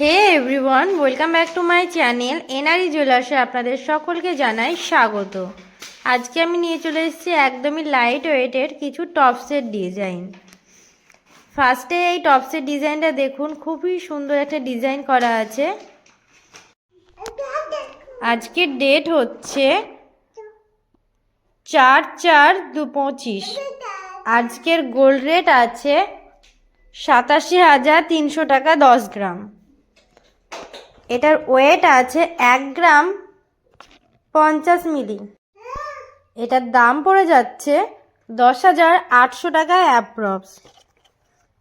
Hey everyone, welcome back to my channel NRE জুয়েলার্সে আপনাদের সকলকে জানাই স্বাগত। আজকে আমি নিয়ে চলে এসেছি একদমই লাইট ওয়েটের কিছু টপসের ডিজাইন ফার্স্টে এই টপসের ডিজাইনটা দেখুন, খুবই সুন্দর একটা ডিজাইন করা আছে। আজকের ডেট হচ্ছে চার চার দু পঁচিশ। আজকের গোল্ড রেট আছে সাতাশি হাজার তিনশো টাকা দশ গ্রাম। এটার ওয়েট আছে এক গ্রাম পঞ্চাশ মিলি। এটার দাম পড়ে যাচ্ছে দশ হাজার আটশো টাকা অ্যাপ্রক্স।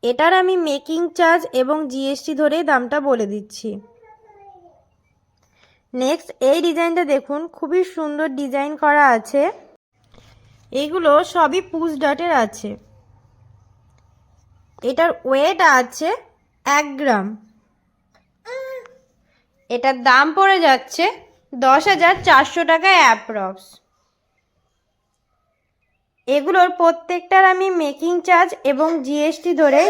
এটার আমি মেকিং চার্জ এবং জিএসটি ধরেই দামটা বলে দিচ্ছি। নেক্সট, এই ডিজাইনটা দেখুন, খুবই সুন্দর ডিজাইন করা আছে। এগুলো সবই পুশ ডটের আছে। এটার ওয়েট আছে এক গ্রাম। এটার দাম পড়ে যাচ্ছে দশ হাজার চারশো টাকা অ্যাপ্রক্স। এগুলোর প্রত্যেকটার আমি মেকিং চার্জ এবং জিএসটি ধরে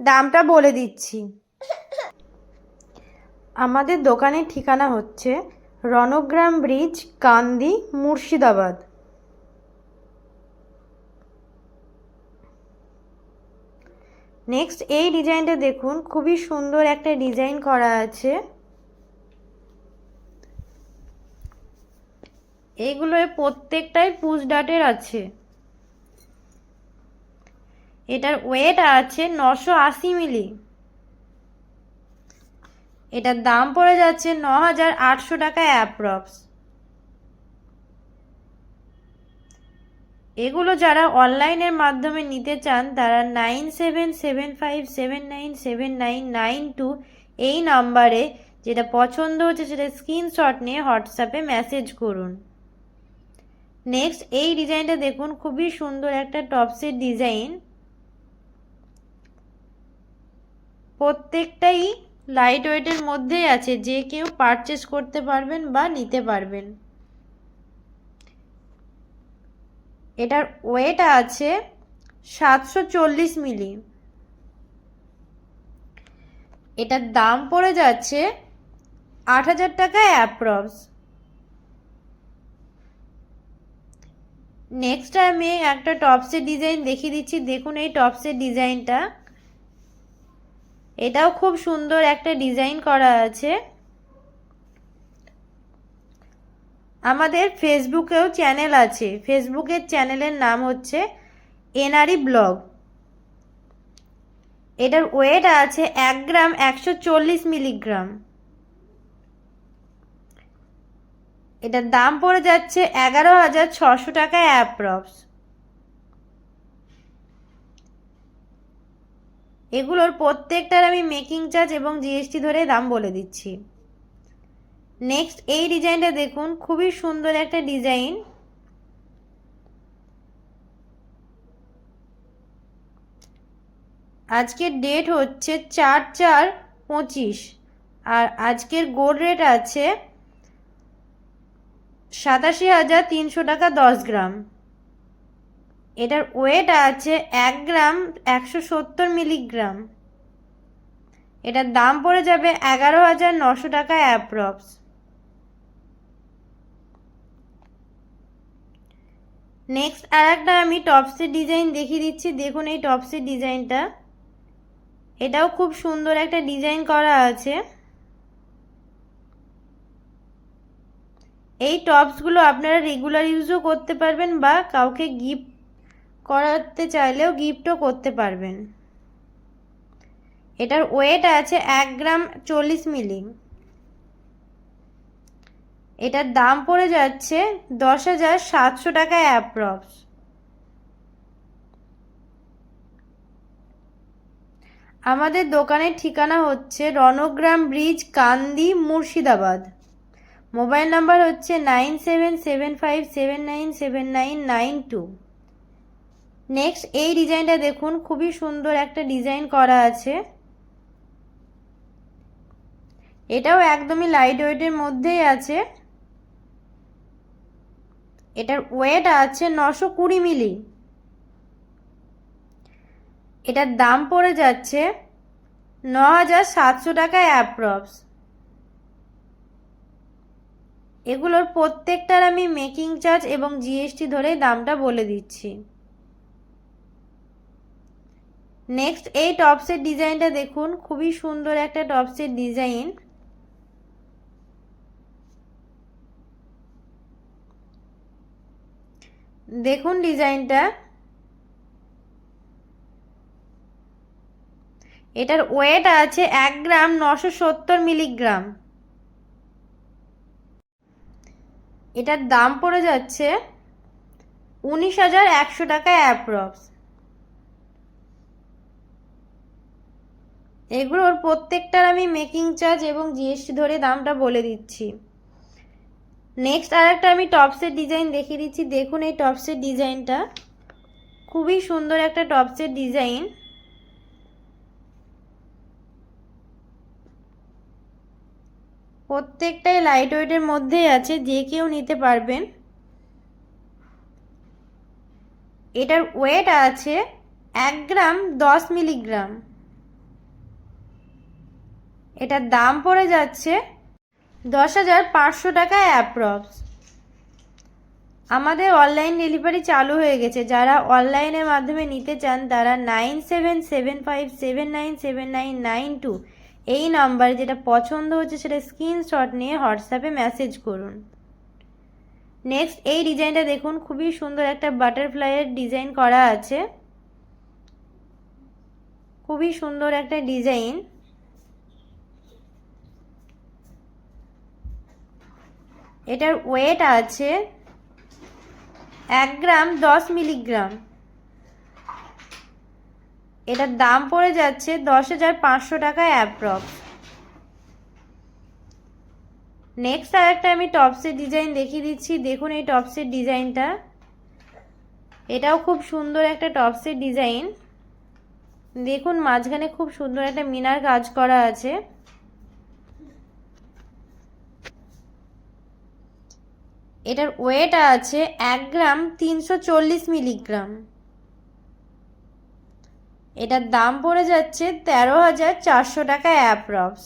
দামটা বলে দিচ্ছি। আমাদের দোকানের ঠিকানা হচ্ছে রণগ্রাম ব্রিজ, কান্দি, মুর্শিদাবাদ। নেক্সট এই ডিজাইনটা দেখুন, খুবই সুন্দর একটা ডিজাইন করা আছে। এগুলোর প্রত্যেকটাই পুশ ডাটের আছে। এটার ওয়েট আছে নশো আশি মিলি এটার দাম পড়ে যাচ্ছে ন হাজার আটশো টাকা অ্যাপ্রক্স এগুলো যারা অনলাইনের মাধ্যমে নিতে চান, তারা nine seven seven five seven nine seven nine nine two এই নাম্বারে যেটা পছন্দ হচ্ছে, সেটা স্ক্রিনশট নিয়ে হোয়াটসঅ্যাপে মেসেজ করুন। নেক্সট এই ডিজাইনটা দেখুন, খুবই সুন্দর একটা টপসের ডিজাইন প্রত্যেকটাই লাইট ওয়েটের মধ্যেই আছে, যে কেউ পারচেস করতে পারবেন বা নিতে পারবেন। এটার ওয়েট আছে সাতশো চল্লিশ মিলি। এটার দাম পড়ে যাচ্ছে আট হাজার টাকা অ্যাপ্রক্স নেক্সট আমি একটা টপসের ডিজাইন দেখিয়ে দিচ্ছি। দেখুন এই টপসের ডিজাইনটা এটাও খুব সুন্দর একটা ডিজাইন করা আছে। আমাদের ফেসবুকেও চ্যানেল আছে। ফেসবুকের চ্যানেলের নাম হচ্ছে এনআরই ব্লগ। এটার ওয়েট আছে এক গ্রাম একশো চল্লিশ মিলিগ্রাম। এটার দাম পড়ে যাচ্ছে এগারো হাজার ছশো টাকা অ্যাপ্রক্স। এগুলোর প্রত্যেকটার আমি মেকিং চার্জ এবং জিএসটি ধরে দাম বলে দিচ্ছি। নেক্সট, এই ডিজাইনটা দেখুন, খুবই সুন্দর একটা ডিজাইন। আজকের ডেট হচ্ছে চার চার পঁচিশ, আর আজকের গোল্ড রেট আছে সাতাশি হাজার তিনশো টাকা দশ গ্রাম। এটার ওয়েট আছে এক গ্রাম একশো সত্তর মিলিগ্রাম। এটার দাম পড়ে যাবে এগারো হাজার নশো টাকা অ্যাপ্রক্স। নেক্সট আর একটা আমি টপসের ডিজাইন দেখিয়ে দিচ্ছি। দেখুন এই টপসের ডিজাইনটা। এটাও খুব সুন্দর একটা ডিজাইন করা আছে। এই টপসগুলো আপনারা রেগুলার ইউজও করতে পারবেন বা কাউকে গিফট করাতে চাইলেও গিফটও করতে পারবেন। এটার ওয়েট আছে এক গ্রাম চল্লিশ মিলি। এটার দাম পড়ে যাচ্ছে দশ হাজার সাতশো টাকা অ্যাপ্রক্স আমাদের দোকানের ঠিকানা হচ্ছে Rangram bridge Kandi Murshidabad. Mobile number হচ্ছে nine seven seven five seven nine seven nine nine two. Next, এই ডিজাইনটা দেখুন, খুবই সুন্দর একটা ডিজাইন করা আছে। এটাও একদমই লাইট ওয়েটের মধ্যেই আছে। এটার ওয়েট আছে নশো কুড়ি মিলি। এটার দাম পড়ে যাচ্ছে ন হাজার সাতশো টাকা অ্যাপ্রক্স এগুলোর প্রত্যেকটার আমি মেকিং চার্জ এবং জিএসটি ধরে দামটা বলে দিচ্ছি। নেক্সট এই টপসের ডিজাইনটা দেখুন। খুবই সুন্দর একটা টপসের ডিজাইন দেখুন ডিজাইনটা। এটার ওয়েট আছে এক গ্রাম নশো সত্তর মিলিগ্রাম। এটার দাম পড়ে যাচ্ছে উনিশ হাজার একশো টাকা অ্যাপ্রক্স। এগুলোর প্রত্যেকটার আমি মেকিং চার্জ এবং জিএসটি ধরে দামটা বলে দিচ্ছি। নেক্সট আর একটা আমি টপসের ডিজাইন দেখিয়ে দিচ্ছি। দেখুন এই টপসের ডিজাইনটা। খুবই সুন্দর একটা টপসের ডিজাইন। প্রত্যেকটাই লাইট ওয়েটের মধ্যেই আছে, যে কেউ নিতে পারবেন। এটার ওয়েট আছে এক গ্রাম দশ মিলিগ্রাম। এটার দাম পড়ে যাচ্ছে দশ হাজার পাঁচশো টাকা অ্যাপ্রক্স আমাদের অনলাইন ডেলিভারি চালু হয়ে গেছে। যারা অনলাইনের মাধ্যমে নিতে চান, তারা nine seven seven five seven nine seven nine nine two এই নাম্বারে যেটা পছন্দ হচ্ছে সেটা স্ক্রিনশট নিয়ে হোয়াটসঅ্যাপে মেসেজ করুন। নেক্সট এই ডিজাইনটা দেখুন, খুবই সুন্দর একটা বাটারফ্লাইয়ের ডিজাইন করা আছে। খুবই সুন্দর একটা ডিজাইন। এটার ওয়েট আছে এক গ্রাম দশ মিলিগ্রাম। এটার দাম পড়ে যাচ্ছে দশ হাজার পাঁচশো টাকা অ্যাপ্রক্স। নেক্সট আর একটা আমি টপসের ডিজাইন দেখিয়ে দিচ্ছি। দেখুন এই টপসের ডিজাইনটা এটাও খুব সুন্দর একটা টপসের ডিজাইন দেখুন মাঝখানে খুব সুন্দর একটা মিনার কাজ করা আছে। এটার ওয়েট আছে এক গ্রাম তিনশো চল্লিশ মিলিগ্রাম। এটার দাম পড়ে যাচ্ছে তেরো হাজার চারশো টাকা অ্যাপ্রক্স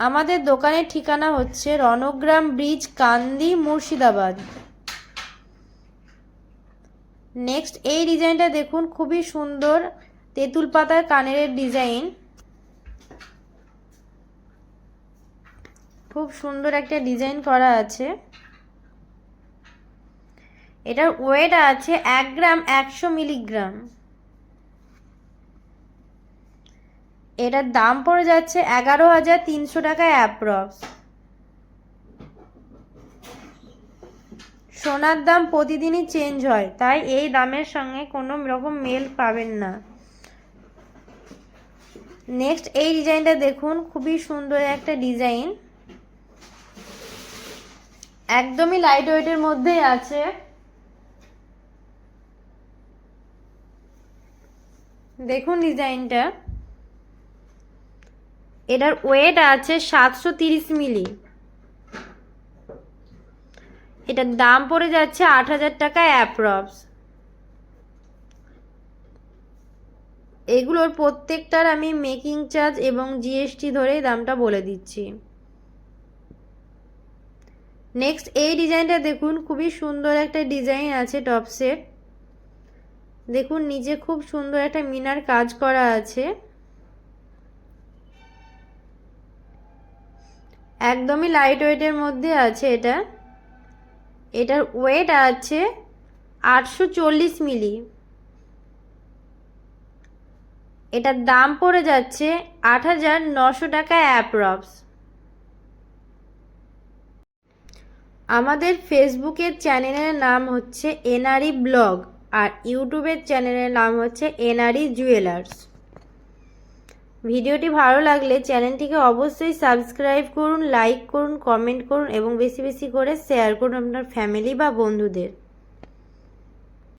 আমাদের দোকানের ঠিকানা হচ্ছে রণগ্রাম ব্রিজ, কান্দি, মুর্শিদাবাদ। নেক্সট এই ডিজাইনটা দেখুন, খুবই সুন্দর তেঁতুল পাতার কানের ডিজাইন। খুব সুন্দর একটা ডিজাইন করা আছে। এটার ওয়েট আছে এক গ্রাম একশো মিলিগ্রাম। এটার দাম পড়ে যাচ্ছে এগারো হাজার তিনশো টাকা অ্যাপ্রক্স। সোনার দাম প্রতিদিনই চেঞ্জ হয়, তাই এই দামের সঙ্গে কোনো রকম মেল পাবেন না। নেক্সট, এই ডিজাইনটা দেখুন, খুবই সুন্দর একটা ডিজাইন। একদমই লাইট ওয়েটের মধ্যেই আছে। দেখুন ডিজাইনটা। এটার ওয়েট আছে সাতশো তিরিশ মিলি। এটার দাম পড়ে যাচ্ছে আট হাজার টাকা অ্যাপ্রক্স। এগুলোর প্রত্যেকটার আমি মেকিং চার্জ এবং জিএসটি ধরে দামটা বলে দিচ্ছি। নেক্সট এই ডিজাইনটা দেখুন, খুবই সুন্দর একটা ডিজাইন আছে টপসের দেখুন নিচে খুব সুন্দর একটা মিনার কাজ করা আছে। একদমই লাইট ওয়েটের মধ্যে আছে এটা। এটার ওয়েট আছে আটশো চল্লিশ মিলি। এটার দাম পড়ে যাচ্ছে আট হাজার নশো টাকা অ্যাপ্রক্স আমাদের ফেসবুকের চ্যানেলের নাম হচ্ছে এনআরই ব্লগ। আর ইউটিউবের চ্যানেলের নাম হচ্ছে এনআরই জুয়েলার্স। ভিডিওটি ভালো লাগলে চ্যানেলটিকে অবশ্যই সাবস্ক্রাইব করুন, লাইক করুন, কমেন্ট করুন এবং বেশি বেশি করে শেয়ার করুন আপনার ফ্যামিলি বা বন্ধুদের।